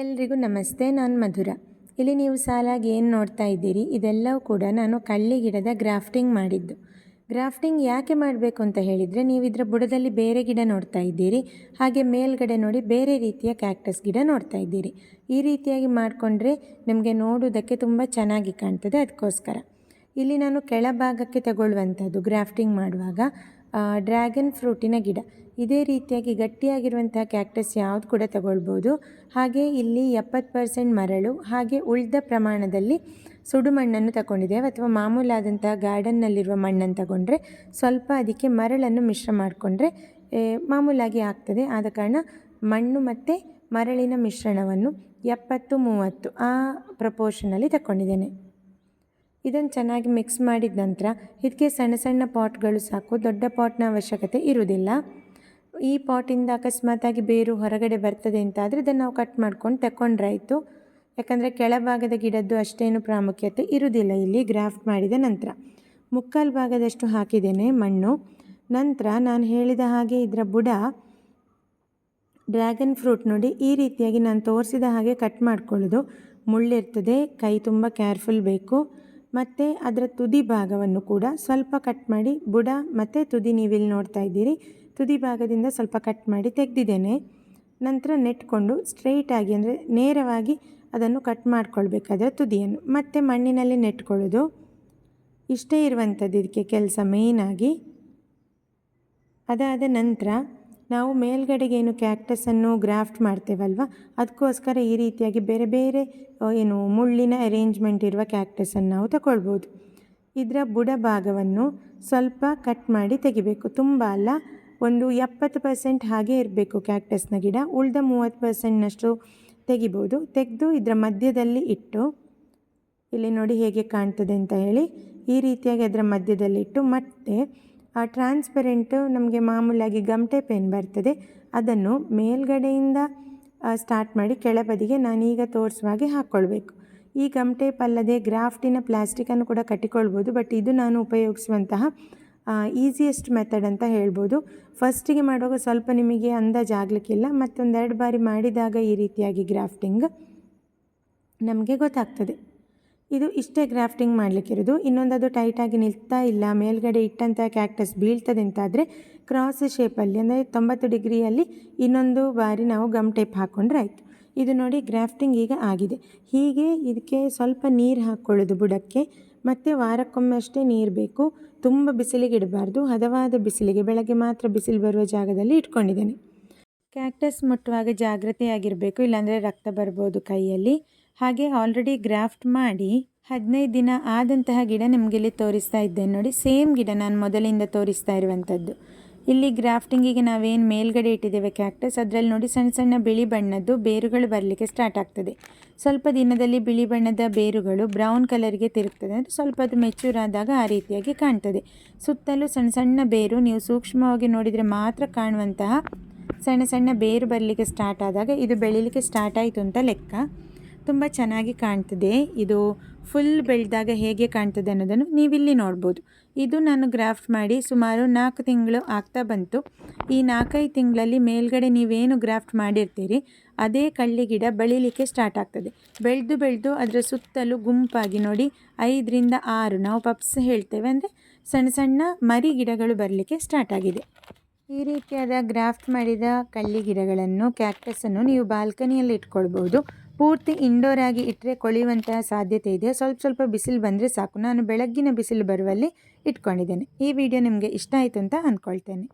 ಎಲ್ರಿಗೂ ನಮಸ್ತೆ, ನಾನು ಮಧುರ. ಇಲ್ಲಿ ನೀವು ಸಾಲಾಗಿ ಏನು ನೋಡ್ತಾ ಇದ್ದೀರಿ? ಇದೆಲ್ಲವೂ ಕೂಡ ನಾನು ಕಳ್ಳಿ ಗಿಡದ ಗ್ರಾಫ್ಟಿಂಗ್ ಮಾಡಿದ್ದು. ಗ್ರಾಫ್ಟಿಂಗ್ ಯಾಕೆ ಮಾಡಬೇಕು ಅಂತ ಹೇಳಿದರೆ, ನೀವು ಇದರ ಬುಡದಲ್ಲಿ ಬೇರೆ ಗಿಡ ನೋಡ್ತಾ ಇದ್ದೀರಿ. ಹಾಗೆ ಮೇಲ್ಗಡೆ ನೋಡಿ ಬೇರೆ ರೀತಿಯ ಕ್ಯಾಕ್ಟಸ್ ಗಿಡ ನೋಡ್ತಾ ಇದ್ದೀರಿ. ಈ ರೀತಿಯಾಗಿ ಮಾಡಿಕೊಂಡ್ರೆ ನಿಮಗೆ ನೋಡೋದಕ್ಕೆ ತುಂಬ ಚೆನ್ನಾಗಿ ಕಾಣ್ತದೆ. ಅದಕ್ಕೋಸ್ಕರ. ಇಲ್ಲಿ ನಾನು ಕೆಳಭಾಗಕ್ಕೆ ತಗೊಳ್ಳುವಂಥದ್ದು ಗ್ರಾಫ್ಟಿಂಗ್ ಮಾಡುವಾಗ ಡ್ರ್ಯಾಗನ್ ಫ್ರೂಟಿನ ಗಿಡ. ಇದೇ ರೀತಿಯಾಗಿ ಗಟ್ಟಿಯಾಗಿರುವಂತಹ ಕ್ಯಾಕ್ಟಸ್ ಯಾವುದು ಕೂಡ ತಗೊಳ್ಬೋದು. ಹಾಗೆ ಇಲ್ಲಿ ಎಪ್ಪತ್ತು ಪರ್ಸೆಂಟ್ ಮರಳು, ಹಾಗೆ ಉಳಿದ ಪ್ರಮಾಣದಲ್ಲಿ ಸುಡು ಮಣ್ಣನ್ನು ತಗೊಂಡಿದ್ದೇವೆ. ಅಥವಾ ಮಾಮೂಲಾದಂತಹ ಗಾರ್ಡನ್ನಲ್ಲಿರುವ ಮಣ್ಣನ್ನು ತಗೊಂಡ್ರೆ ಸ್ವಲ್ಪ ಅದಕ್ಕೆ ಮರಳನ್ನು ಮಿಶ್ರ ಮಾಡಿಕೊಂಡ್ರೆ ಮಾಮೂಲಾಗಿ ಆಗ್ತದೆ. ಆದ ಕಾರಣ ಮಣ್ಣು ಮತ್ತು ಮರಳಿನ ಮಿಶ್ರಣವನ್ನು ಎಪ್ಪತ್ತು, ಮೂವತ್ತು ಆ ಪ್ರಪೋರ್ಷನಲ್ಲಿ ತಗೊಂಡಿದ್ದೇನೆ. ಇದನ್ನು ಚೆನ್ನಾಗಿ ಮಿಕ್ಸ್ ಮಾಡಿದ ನಂತರ ಇದಕ್ಕೆ ಸಣ್ಣ ಸಣ್ಣ ಪಾಟ್ಗಳು ಸಾಕು, ದೊಡ್ಡ ಪಾಟ್ನ ಅವಶ್ಯಕತೆ ಇರುವುದಿಲ್ಲ ಈ ಪಾಟಿಂದ ಅಕಸ್ಮಾತಾಗಿ ಬೇರು ಹೊರಗಡೆ ಬರ್ತದೆ ಅಂತಾದರೆ ಇದನ್ನು ನಾವು ಕಟ್ ಮಾಡ್ಕೊಂಡು ತಗೊಂಡ್ರಾಯಿತು ಯಾಕಂದರೆ ಕೆಳಭಾಗದ ಗಿಡದ್ದು ಅಷ್ಟೇನು ಪ್ರಾಮುಖ್ಯತೆ ಇರುವುದಿಲ್ಲ ಇಲ್ಲಿ ಗ್ರಾಫ್ಟ್ ಮಾಡಿದ ನಂತರ. ಮುಕ್ಕಾಲು ಭಾಗದಷ್ಟು ಹಾಕಿದ್ದೇನೆ ಮಣ್ಣು. ನಂತರ ನಾನು ಹೇಳಿದ ಹಾಗೆ ಇದರ ಬುಡ ಡ್ರ್ಯಾಗನ್ ಫ್ರೂಟ್ ನೋಡಿ ಈ ರೀತಿಯಾಗಿ ನಾನು ತೋರಿಸಿದ ಹಾಗೆ ಕಟ್ ಮಾಡ್ಕೊಳ್ಳೋದು. ಮುಳ್ಳಿರ್ತದೆ, ಕೈ ತುಂಬ ಕೇರ್ಫುಲ್ ಬೇಕು. ಮತ್ತು ಅದರ ತುದಿ ಭಾಗವನ್ನು ಕೂಡ ಸ್ವಲ್ಪ ಕಟ್ ಮಾಡಿ ಬುಡ ಮತ್ತು ತುದಿ ನೀವಿಲ್ಲಿ ನೋಡ್ತಾ ಇದ್ದೀರಿ. ತುದಿ ಭಾಗದಿಂದ ಸ್ವಲ್ಪ ಕಟ್ ಮಾಡಿ ತೆಗೆದಿದ್ದೇನೆ. ನಂತರ ನೆಟ್ಕೊಂಡು ಸ್ಟ್ರೈಟಾಗಿ ಅಂದರೆ ನೇರವಾಗಿ ಅದನ್ನು ಕಟ್ ಮಾಡ್ಕೊಳ್ಬೇಕಾದ್ರೆ ತುದಿಯನ್ನು. ಮತ್ತು ಮಣ್ಣಿನಲ್ಲಿ ನೆಟ್ಕೊಳ್ಳೋದು. ಇಷ್ಟೇ ಇರುವಂಥದ್ದು ಇದಕ್ಕೆ ಕೆಲಸ ಮೇಯ್ನಾಗಿ ಅದಾದ ನಂತರ ನಾವು ಮೇಲ್ಗಡೆಗೆ ಏನು ಕ್ಯಾಕ್ಟಸನ್ನು ಗ್ರಾಫ್ಟ್ ಮಾಡ್ತೇವಲ್ವ? ಅದಕ್ಕೋಸ್ಕರ ಈ ರೀತಿಯಾಗಿ ಬೇರೆ ಬೇರೆ ಏನು ಮುಳ್ಳಿನ ಅರೇಂಜ್ಮೆಂಟ್ ಇರುವ ಕ್ಯಾಕ್ಟಸನ್ನು ನಾವು ತಗೊಳ್ಬೋದು ಇದರ ಬುಡ ಭಾಗವನ್ನು ಸ್ವಲ್ಪ ಕಟ್ ಮಾಡಿ ತೆಗಿಬೇಕು. ತುಂಬ ಅಲ್ಲ, ಒಂದು ಎಪ್ಪತ್ತು ಪರ್ಸೆಂಟ್ ಹಾಗೆ ಇರಬೇಕು ಕ್ಯಾಕ್ಟಸ್ನ ಗಿಡ. ಉಳಿದ ಮೂವತ್ತು ಪರ್ಸೆಂಟ್ನಷ್ಟು ತೆಗಿಬೋದು. ತೆಗೆದು ಇದರ ಮಧ್ಯದಲ್ಲಿ ಇಟ್ಟು, ಇಲ್ಲಿ ನೋಡಿ ಹೇಗೆ ಕಾಣ್ತದೆ ಅಂತ ಹೇಳಿ, ಈ ರೀತಿಯಾಗಿ ಅದರ ಮಧ್ಯದಲ್ಲಿಟ್ಟು ಮತ್ತೆ ಟ್ರಾನ್ಸ್ಪರೆಂಟು ನಮಗೆ ಮಾಮೂಲಾಗಿ ಗಮಟೆ ಪೆನ್ ಬರ್ತದೆ. ಅದನ್ನು ಮೇಲ್ಗಡೆಯಿಂದ ಸ್ಟಾರ್ಟ್ ಮಾಡಿ ಕೆಳಬದಿಗೆ ನಾನೀಗ ತೋರಿಸುವ ಹಾಗೆ ಹಾಕ್ಕೊಳ್ಬೇಕು ಈ ಗಮ್ಟೇಪ್ ಅಲ್ಲದೆ ಗ್ರಾಫ್ಟಿನ ಪ್ಲಾಸ್ಟಿಕನ್ನು ಕೂಡ ಕಟ್ಟಿಕೊಳ್ಬೋದು. ಬಟ್ ಇದು ನಾನು ಉಪಯೋಗಿಸುವಂತಹ ಈಸಿಯೆಸ್ಟ್ ಮೆಥಡ್ ಅಂತ ಹೇಳ್ಬೋದು. ಫಸ್ಟಿಗೆ ಮಾಡುವಾಗ ಸ್ವಲ್ಪ ನಿಮಗೆ ಅಂದಾಜಾಗಲಿಕ್ಕಿಲ್ಲ ಮತ್ತೊಂದೆರಡು ಬಾರಿ ಮಾಡಿದಾಗ ಈ ರೀತಿಯಾಗಿ ಗ್ರಾಫ್ಟಿಂಗ್ ನಮಗೆ ಗೊತ್ತಾಗ್ತದೆ. ಇದು ಇಷ್ಟೇ ಗ್ರಾಫ್ಟಿಂಗ್ ಮಾಡಲಿಕ್ಕಿರೋದು ಇನ್ನೊಂದು ಅದು ಟೈಟಾಗಿ ನಿಲ್ತಾ ಇಲ್ಲ, ಮೇಲ್ಗಡೆ ಇಟ್ಟಂಥ ಕ್ಯಾಕ್ಟಸ್ ಬೀಳ್ತದೆ ಅಂತಾದರೆ ಕ್ರಾಸ್ ಶೇಪಲ್ಲಿ ಅಂದರೆ ತೊಂಬತ್ತು ಡಿಗ್ರಿಯಲ್ಲಿ ಇನ್ನೊಂದು ಬಾರಿ ನಾವು ಗಮ್ ಟೇಪ್ ಹಾಕ್ಕೊಂಡ್ರೆ ಆಯಿತು. ಇದು ನೋಡಿ ಗ್ರಾಫ್ಟಿಂಗ್ ಈಗ ಆಗಿದೆ. ಹೀಗೆ ಇದಕ್ಕೆ ಸ್ವಲ್ಪ ನೀರು ಹಾಕ್ಕೊಳ್ಳೋದು ಬುಡಕ್ಕೆ, ಮತ್ತು ವಾರಕ್ಕೊಮ್ಮೆ ಅಷ್ಟೇ ನೀರು ಬೇಕು. ತುಂಬ ಬಿಸಿಲಿಗೆ ಇಡಬಾರ್ದು. ಹದವಾದ ಬಿಸಿಲಿಗೆ, ಬೆಳಗ್ಗೆ ಮಾತ್ರ ಬಿಸಿಲು ಬರುವ ಜಾಗದಲ್ಲಿ ಇಟ್ಕೊಂಡಿದ್ದೇನೆ. ಕ್ಯಾಕ್ಟಸ್ ಮುಟ್ಟುವಾಗ ಜಾಗ್ರತೆಯಾಗಿರಬೇಕು, ಇಲ್ಲಾಂದರೆ ರಕ್ತ ಬರ್ಬೋದು ಕೈಯಲ್ಲಿ. ಹಾಗೆ ಆಲ್ರೆಡಿ ಗ್ರಾಫ್ಟ್ ಮಾಡಿ ಹದಿನೈದು ದಿನ ಆದಂತಹ ಗಿಡ ನಿಮಗೆ ಇಲ್ಲಿ ತೋರಿಸ್ತಾ ಇದ್ದೇನೆ ನೋಡಿ. ಸೇಮ್ ಗಿಡ ನಾನು ಮೊದಲಿಂದ ತೋರಿಸ್ತಾ ಇರುವಂಥದ್ದು ಇಲ್ಲಿ ಗ್ರಾಫ್ಟಿಂಗಿಗೆ ನಾವೇನು ಮೇಲ್ಗಡೆ ಇಟ್ಟಿದ್ದೇವೆ ಕ್ಯಾಕ್ಟಸ್ ಅದರಲ್ಲಿ ನೋಡಿ ಸಣ್ಣ ಸಣ್ಣ ಬಿಳಿ ಬಣ್ಣದ್ದು ಬೇರುಗಳು ಬರಲಿಕ್ಕೆ ಸ್ಟಾರ್ಟ್ ಆಗ್ತದೆ. ಸ್ವಲ್ಪ ದಿನದಲ್ಲಿ ಬಿಳಿ ಬಣ್ಣದ ಬೇರುಗಳು ಬ್ರೌನ್ ಕಲರ್ಗೆ ತಿರುಗ್ತದೆ. ಅಂದರೆ ಸ್ವಲ್ಪ ಅದು ಮೆಚೂರ್ ಆದಾಗ ಆ ರೀತಿಯಾಗಿ ಕಾಣ್ತದೆ. ಸುತ್ತಲೂ ಸಣ್ಣ ಸಣ್ಣ ಬೇರು ನೀವು ಸೂಕ್ಷ್ಮವಾಗಿ ನೋಡಿದರೆ ಮಾತ್ರ ಕಾಣುವಂತಹ ಸಣ್ಣ ಸಣ್ಣ ಬೇರು ಬರಲಿಕ್ಕೆ ಸ್ಟಾರ್ಟ್ ಆದಾಗ ಇದು ಬೆಳೀಲಿಕ್ಕೆ ಸ್ಟಾರ್ಟ್ ಆಯಿತು ಅಂತ ಲೆಕ್ಕ. ತುಂಬ ಚೆನ್ನಾಗಿ ಕಾಣ್ತದೆ. ಇದು ಫುಲ್ ಬೆಳೆದಾಗ ಹೇಗೆ ಕಾಣ್ತದೆ ಅನ್ನೋದನ್ನು ನೀವಿಲ್ಲಿ ನೋಡ್ಬೋದು. ಇದು ನಾನು ಗ್ರಾಫ್ಟ್ ಮಾಡಿ ಸುಮಾರು ನಾಲ್ಕು ತಿಂಗಳು ಆಗ್ತಾ ಬಂತು. ಈ ನಾಲ್ಕೈದು ತಿಂಗಳಲ್ಲಿ ಮೇಲ್ಗಡೆ ನೀವೇನು ಗ್ರಾಫ್ಟ್ ಮಾಡಿರ್ತೀರಿ, ಅದೇ ಕಳ್ಳಿ ಗಿಡ ಬೆಳೀಲಿಕ್ಕೆ ಸ್ಟಾರ್ಟ್ ಆಗ್ತದೆ. ಬೆಳೆದು ಬೆಳೆದು ಅದರ ಸುತ್ತಲೂ ಗುಂಪಾಗಿ ನೋಡಿ ಐದರಿಂದ ಆರು, ನಾವು ಪಪ್ಸ್ ಹೇಳ್ತೇವೆ ಅಂದರೆ ಸಣ್ಣ ಸಣ್ಣ ಮರಿ ಗಿಡಗಳು ಬರಲಿಕ್ಕೆ ಸ್ಟಾರ್ಟ್ ಆಗಿದೆ. ಈ ರೀತಿಯಾದ ಗ್ರಾಫ್ಟ್ ಮಾಡಿದ ಕಳ್ಳಿ ಗಿಡಗಳನ್ನು ಕ್ಯಾಕ್ಟಸನ್ನು ನೀವು ಬಾಲ್ಕನಿಯಲ್ಲಿ ಇಟ್ಕೊಳ್ಬೋದು. ಪೂರ್ತಿ ಇಂಡೋರ್ ಆಗಿ ಇಟ್ಟರೆ ಕೊಳೆಯುವಂತಹ ಸಾಧ್ಯತೆ ಇದೆ. ಸ್ವಲ್ಪ ಸ್ವಲ್ಪ ಬಿಸಿಲು ಬಂದರೆ ಸಾಕು. ನಾನು ಬೆಳಗ್ಗಿನ ಬಿಸಿಲು ಬರುವಲ್ಲಿ ಇಟ್ಕೊಂಡಿದ್ದೇನೆ. ಈ ವಿಡಿಯೋ ನಿಮಗೆ ಇಷ್ಟ ಆಯಿತು ಅಂತ ಅಂದ್ಕೊಳ್ತೇನೆ